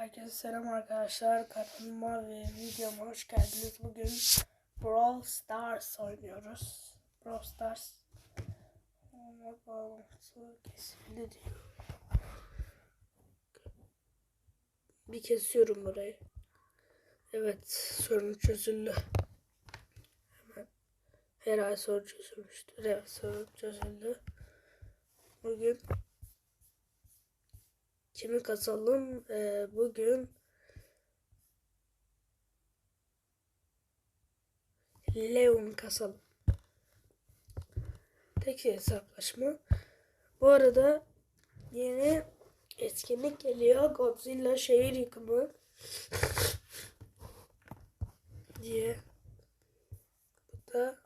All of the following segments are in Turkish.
Herkese selam arkadaşlar. Kanalıma ve videoma hoş geldiniz. Bugün Brawl Stars oynuyoruz. Brawl Stars. Ama bağlantısı kesildi. Bir kesiyorum burayı. Evet sorun çözüldü. Hemen. Herhalde sorun çözülmüştür. Evet sorun çözüldü. Bugün Kimi kasalım? Ee, bugün Leon kasalım. Tek hesaplaşma. Bu arada yeni etkinlik geliyor. Godzilla şehir yıkımı diye. Bu da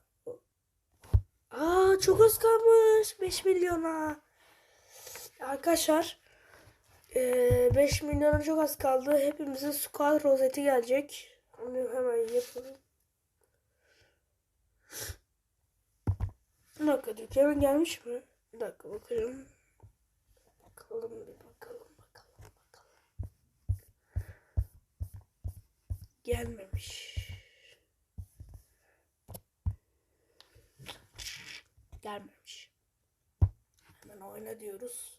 Aa çok az kalmış 5 milyona. Arkadaşlar ee, 5 milyona çok az kaldı. Hepimize squad rozeti gelecek. Onu hemen yapalım. Bir dakika dükkanın gelmiş mi? Bir dakika bakalım. Bakalım bir bakalım bakalım bakalım. Gelmemiş. Gelmemiş. Hemen oyna diyoruz.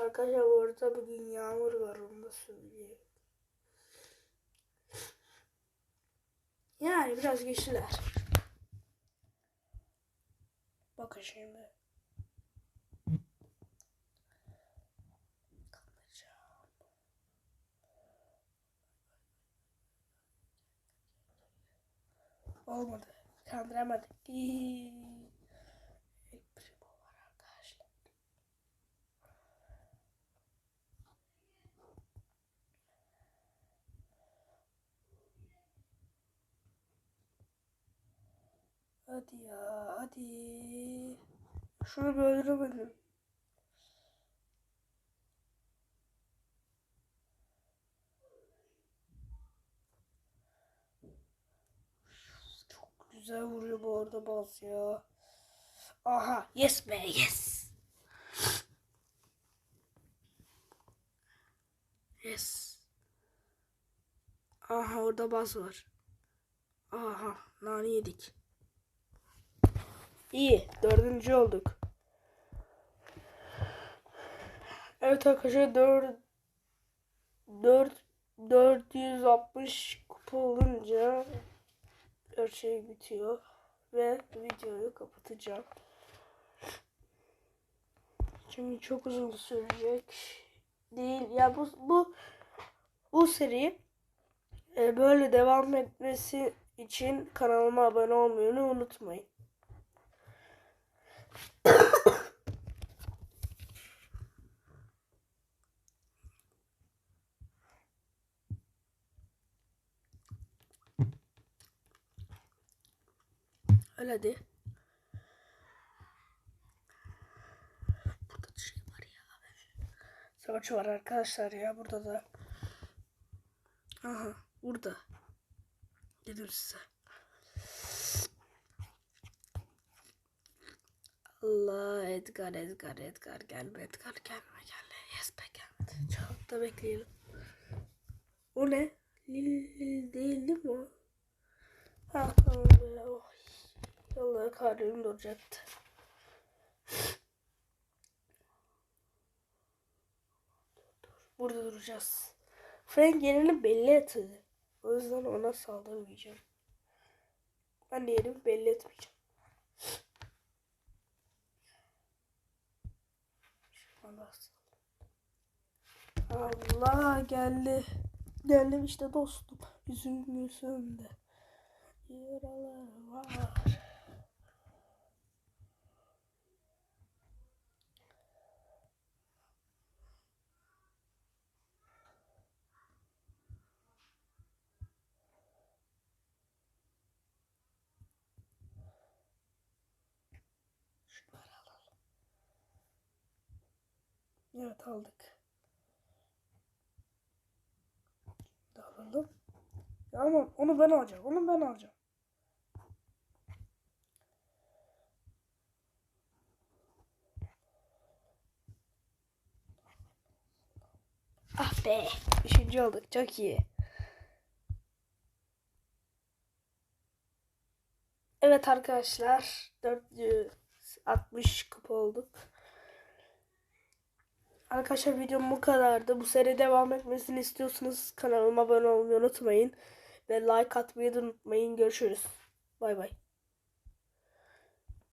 Arkadaşlar bu arada bugün yağmur var onu da söyleyeyim. Yani biraz güçlüler. Bakın şimdi. Olmadı. Kandıramadık. İyi. El primo var arkadaşlar. Hadi ya hadi. Şunu bir öldüremedim. Çok güzel vuruyor bu arada bas ya. Aha yes be yes. Yes. Aha orada bas var. Aha nane yedik. İyi. Dördüncü olduk. Evet arkadaşlar 4 4 460 kupa olunca her şey bitiyor ve videoyu kapatacağım. Çünkü çok uzun sürecek değil. Ya bu bu bu seri e, böyle devam etmesi için kanalıma abone olmayı unutmayın. Öyle hadi. Burada da şey var ya. Savaş var arkadaşlar ya burada da. Aha burada. Dedim size. Allah Edgar Edgar Edgar gelme Edgar gelme gelme. Yes be gelmedi çok da bekleyelim. O ne? Lil, Lil değil değil mi o? Ha be. Oh. Allah kalbim duracaktı. Burada duracağız. Frank yerini belli etti o yüzden ona saldırmayacağım. Ben yerimi belli etmeyeceğim Allah geldi. Geldim işte dostum. Yüzüm yüzümde. Yaralar var. Evet aldık. da alalım. Ya ama onu ben alacağım. Onu ben alacağım. be. Üçüncü olduk. Çok iyi. Evet arkadaşlar. 460 kupa olduk. Arkadaşlar videom bu kadardı. Bu seri devam etmesini istiyorsanız kanalıma abone olmayı unutmayın. Ve like atmayı unutmayın. Görüşürüz. Bay bay.